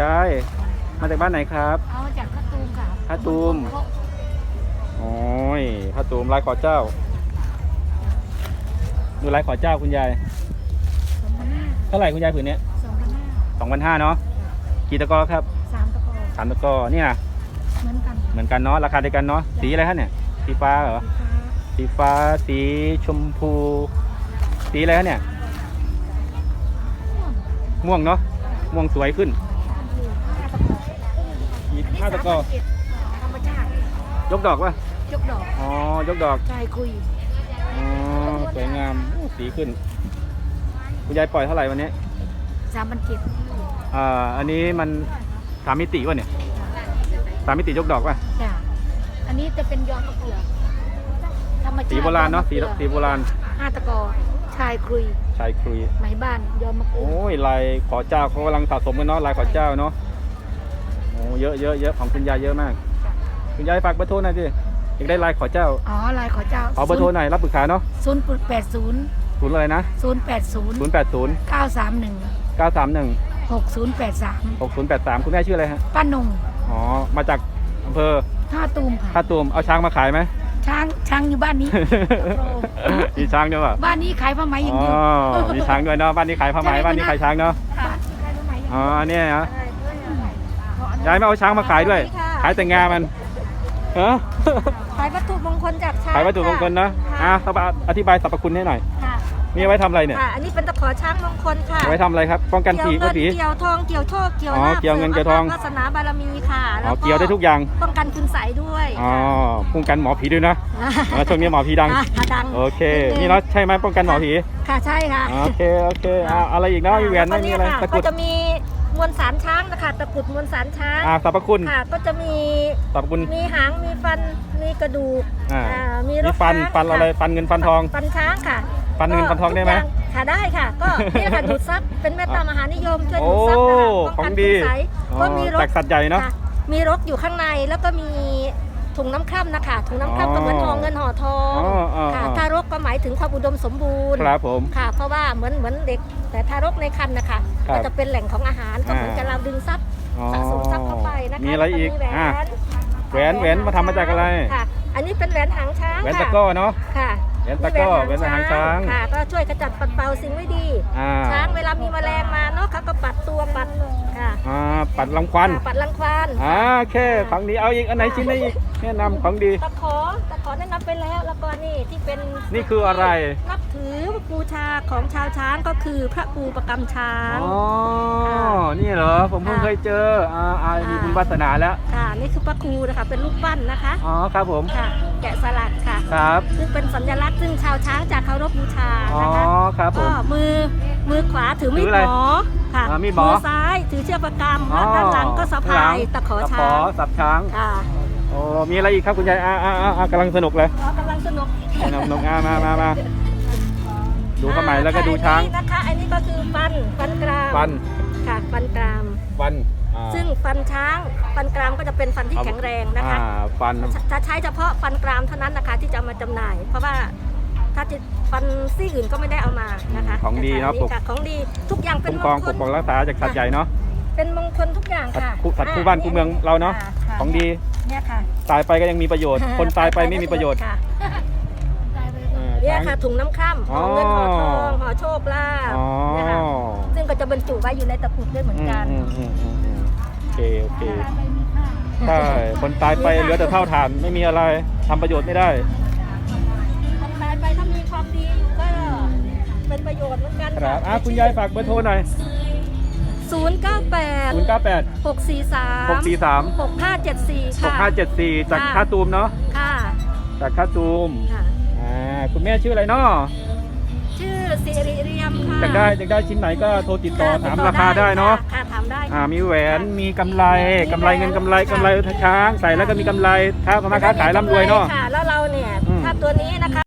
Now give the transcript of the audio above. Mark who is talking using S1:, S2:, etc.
S1: ยาย มาจากบ้านไหนครับ
S2: เอาจากข้าตูมค่ะ
S1: ท่าตูมโอ้ยพระตูมลายขอเจ้า ดูลายขอเจ้าคุณยาย
S2: สองพันห้า
S1: เท่าไหร่คุณยายผืนเนี้ย
S2: สองพันห้า
S1: สองพันห้าเนาะ กี่ตะกอครับ
S2: สามตะกอ
S1: สามตะกอเนี่ย
S2: เหมือนกัน
S1: เหมือนกันเนาะ ราคาเดียวกันเนาะ สีอะไรครับเนี่ย สีฟ้าเหรอ
S2: สีฟ้า
S1: สีฟ้าสีชมพู สีอะไรครับเนี่ย ม่วงเนาะ ม่วงสวยขึ้น
S2: ห้าตะกอ
S1: อีกห้าตะกอ
S2: ธรรมชาติ
S1: ยกดอกวะ
S2: ยกดอก
S1: อ๋อยกดอก
S2: ชายคุย
S1: อ๋อสวยงามโอ้สีขึ้น คุณยายปล่อยเท่าไหร่วันนี้
S2: สามพันเจ็ด
S1: อ่าอันนี้มันสามมิติวะเนี่ยสามมิติยกดอกวะ
S2: จ้ะอันนี้จะเป็นยอดมะเขือธรรมชาติ
S1: สีโบราณเนาะสี
S2: ยอดมะ
S1: สี
S2: ขือ
S1: โบราณ
S2: ห้าตะกอชายคุย
S1: ชายครุย
S2: ไหมบ้านยอมมะกรู
S1: โอ้
S2: ด
S1: ยลายขอเจ้าเขากำลังสะสมกันเนาะลายขอเจ้าเนาะโอ้ เยอะเยอะเยอะของคุณยายเยอะมาก คุณยายฝากเบอร์โทรหน่อยดิอยากได้ลายขอเจ้า
S2: อ๋อลายขอเจ้า
S1: ขอเบอร์โทรหน่อยรับปรึกษาเนาะ
S2: ศูนย์แปดศูนย์
S1: ศูนย์อะไรนะ
S2: ศูนย์แปดศูนย์
S1: ศูนย์แปดศูนย์
S2: เก้าสามหนึ่ง
S1: เก้าสามหนึ่ง
S2: หกศูนย์แปดสาม
S1: หกศูนย์แปดสามคุณแม่ชื่ออะไรฮะ
S2: ป้านง
S1: อ๋อมาจากอำเภอ
S2: ท่าตูมค่ะ
S1: ท่าตูมเอาช้างมาขายไหม
S2: ช้างช้างอยู่บ้านนี้
S1: มีช้างด้วยป่ะ
S2: บ้านนี้ขายผ้าไหมอย่าง
S1: อ๋อ
S2: เดียว
S1: มีช้างด้วยเนาะบ้านนี้ขายผ้าไหมบ้านนี้ขายช้างเนาะ
S2: บ้านนี้ขายผ้าไหมอย่าง
S1: อ๋อ
S2: เดียว
S1: เนี่ยนะ ยายไม่เอาช้างมาขายด้วยขายแต่งามันฮะ
S2: ขายวัตถุมงคลจากช้าง
S1: ขายวัตถุมงคลนะอะ
S2: ค่ะ
S1: อธิบายสรรพคุณให้หน่อย
S2: ค่ะ
S1: มีเอาไว้ทำอะไรเนี่ย
S2: ค่ะ อันนี้เป็นตะขอช้างมงคลค่ะ
S1: เอาไว้ทำอะไรครับ ป้องกันผี
S2: เกี่ยว
S1: ผู้
S2: เงิน
S1: ผี
S2: เกี่ยวทองเกี่ยวโชคเกี่ยว
S1: อ๋อ
S2: ลาภ
S1: เกี่ยวเงินเกี่ยวทอง
S2: สริมวาสนาบารมีค่ะ
S1: อ๋อเกี่ยวได้ทุกอย่าง
S2: ป้องกันคุณใสยด้วย
S1: อ๋อป้องกันหมอผีด้วยนะอ๋อช่วงนี้หมอผีดัง
S2: ค่ะดัง
S1: โอเคนี่เนาะใช่ไหมป้องกันหมอผี
S2: ค่ะใช่ค่ะ
S1: โอเค โอเคอะอะไรอีกเนาะมีแหวนไหม่มีอะไร
S2: แล้ว
S1: ตะ
S2: ก็
S1: กรุด
S2: เนี่ยค่ะก็จะมี มวลสารช้างนะคะตะกรุดมวลสารช้าง
S1: อ่าสรรพคุณ
S2: ค่ะ ก็จะมี
S1: สรรพคุณ
S2: มีหางมีฟันมีกระดูก
S1: อ่า
S2: อ่ามี
S1: มี
S2: รก
S1: ฟัน
S2: ช้าง
S1: ฟันอะไร
S2: ค่
S1: ฟันเงินฟันทอง
S2: ฟันช้างค่ะ
S1: ฟันเงินฟันทองได้ไหม
S2: ก็ทุกย่าค่ะได้ค่ะ ก็นี่แหละค่ะดูดซับเป็นเมตตามหานิยมช่วย
S1: โอ้
S2: ดูดซับนะคะป้อง
S1: ขอ
S2: กั
S1: ง
S2: น
S1: ดี
S2: คุณใสย
S1: อ๋อ
S2: ก็มีร
S1: จาก
S2: ก
S1: สัตว์ใหญ่เนาะ
S2: ค่ะมีรกอยู่ข้างในแล้วก็มีถุงน้ำคร่ำนะคะถุงน้ำคร่ำก็เหมือนทองเงินห่อทอง
S1: อ๋ออ๋อ
S2: ค่ะ
S1: อ๋อ
S2: ทารกก็หมายถึงความอุดมสมบูรณ์
S1: ครับผม
S2: ค่ะ เพราะว่าเหมือนเหมือนเด็กแต่ทารกในครรภ์นะคะ
S1: ครับ
S2: ก็จะเป็นแหล่งของอาหารก็เหมือน
S1: อ่า
S2: กับเราดึงซับ
S1: อ๋อ
S2: สะสมทรัพย์เข้าไปนะคะ
S1: มีอะไรอีก
S2: แล้วมีแหวน
S1: อะแหวนแหวนมาทำมาจากอะไร
S2: ค่ะอันนี้เป็นแหวนหางช้าง
S1: แหวน
S2: ค่ะ
S1: ตะกร้อเนาะ
S2: ค่ะ
S1: แหวนตะกร้อแหวนหางช้าง
S2: ค่ะก็ช่วยขจัดปัดเป่าสิ่งไม่ดี
S1: อ่า
S2: ช้างเวลามีแมลงมา เนาะเขาก็ปัดตัวปัดค่ะ
S1: อ่าปัดรังควัน
S2: ค่ะปัดรังควาน
S1: อ่าโอเคของดีเอาอีกอันไหนชิ้นไหนอีกแนะนำของดี
S2: ตะขอตะขอแนะนำไปแล้วแล้วก็นี่ที่เป็น
S1: นี่คืออะไร
S2: นับถือบูชาของชาวช้างก็คือพระปูประกำช้าง
S1: อ๋อนี่เหรอผมเพิ่ง
S2: ค่ะ
S1: เคยเจออ่าอ่ามี
S2: ค่ะ
S1: บุญวาสนาแล้ว
S2: ค่ะนี่คือพระครูนะคะเป็นรูปปั้นนะคะ
S1: อ๋อครับผม
S2: ค่ะ แกะสลักค่ะ
S1: ครับ
S2: ซึ่งเป็นสัญลักษณ์ซึ่งชาวช้างจะเคารพบูชา
S1: อ๋อ
S2: นะคะ
S1: ครับผ
S2: ก็
S1: ม
S2: มือ มือขวาถือมี
S1: ถื
S2: ด
S1: ออะไร
S2: หมอค่ะ
S1: อ่ามีดหมอ
S2: ซ้ายถือเชือกประกำและด้านหลังก็สะพายตะขอ
S1: ตะข
S2: ช้า
S1: องสับช้าง
S2: ค่ะ
S1: โอ้มีอะไรอีกครับคุณยายอ่าอ่าอ่าอ่ากำลังสนุกเลย
S2: เรากำลังสนุก
S1: สนุกสนุกอ่ามามามาดูเข้าใหม่แล้วก็ดูช้าง
S2: อันนี้นะคะ อันนี้ก็คือฟันฟันกราม
S1: ฟัน
S2: ค่ะฟันกราม
S1: ฟันอ่า
S2: ซึ่งฟันช้างฟันกรามก็จะเป็นฟันที่แข็งแรงนะคะ
S1: อ่าฟัน
S2: จะใช้เฉพาะฟันกรามเท่านั้นนะคะที่จะเอามาจำหน่าย เพราะว่า ถ้าจะฟันซี่อื่นก็ไม่ได้เอามานะคะ
S1: ของดีเนาะ
S2: แต่ค่ะของดีทุกอย่างเป็น
S1: คุ้ม
S2: ม
S1: ครอง
S2: งค
S1: ป
S2: ล
S1: กป้องรักษาจากสัตว์ใหญ่เนาะ
S2: เป็นมงคลทุกอย่าง
S1: สัต
S2: ค่ะ
S1: ว์คู่สัตว์คู่บ้านคู่เมืองเราเนาะ
S2: ค่ค่
S1: ของดี
S2: เนี่ยค่ะ
S1: ตายไปก็ยังมีประโยชน์ คนตายไปไม่มีประโยชน์
S2: ค่ะ
S1: อ่า
S2: เนี่ย
S1: ช้าง
S2: ค่ะถุงน้ำคร่ำ
S1: อ๋
S2: ห่
S1: อ
S2: อเงินห่อทองห่อโชคลาภ
S1: อ๋อ
S2: เนี่ยค่ะซึ่งก็จะบรรจุไว้อยู่ในตะกรุดด้วยเหมือนกัน
S1: อืมอืมอืมอืมโอเคโอเคใช่คนตายไปเหลือแต่เท่าฐานไม่มีอะไรทำประโยชน์ไม่ได้
S2: ความดีอยู่ก็เป็นประโยชน์เหมือนกัน
S1: ครับอะคุณยายฝากเบอร์โทรหน่อย
S2: ศูนย์เก้าแปด
S1: 0 9 8
S2: หกสี่สาม
S1: 6 4 3
S2: หกห้าเจ็ดสี่
S1: 6
S2: ค่ะ
S1: 5 7 4 จาก
S2: ค่ะ
S1: ท่าตูมเนาะ
S2: ค่ะ
S1: จากท่าตูม
S2: ค่ะ
S1: อ่าคุณแม่ชื่ออะไรเนาะ
S2: ชื่อสิริเรียมค่ะ
S1: อยากได้อยากได้ชิ้นไหนก็โทรติดต่อ
S2: ค่ะ
S1: ถาม
S2: ติด
S1: ราคาได้เนาะ
S2: ค่ะถามได้
S1: อ่า
S2: ค่ะ
S1: มีแหวนมีกำไร
S2: มี
S1: กำไรเงินกำไร
S2: แหวน
S1: กำไรช้างใส่แล้วก็มีกำไรค้ามาค้าขายร่ำรวยเนาะ
S2: ค่ะแล้วเราเนี่ย
S1: อืม
S2: ถ้าตัวนี้นะคะ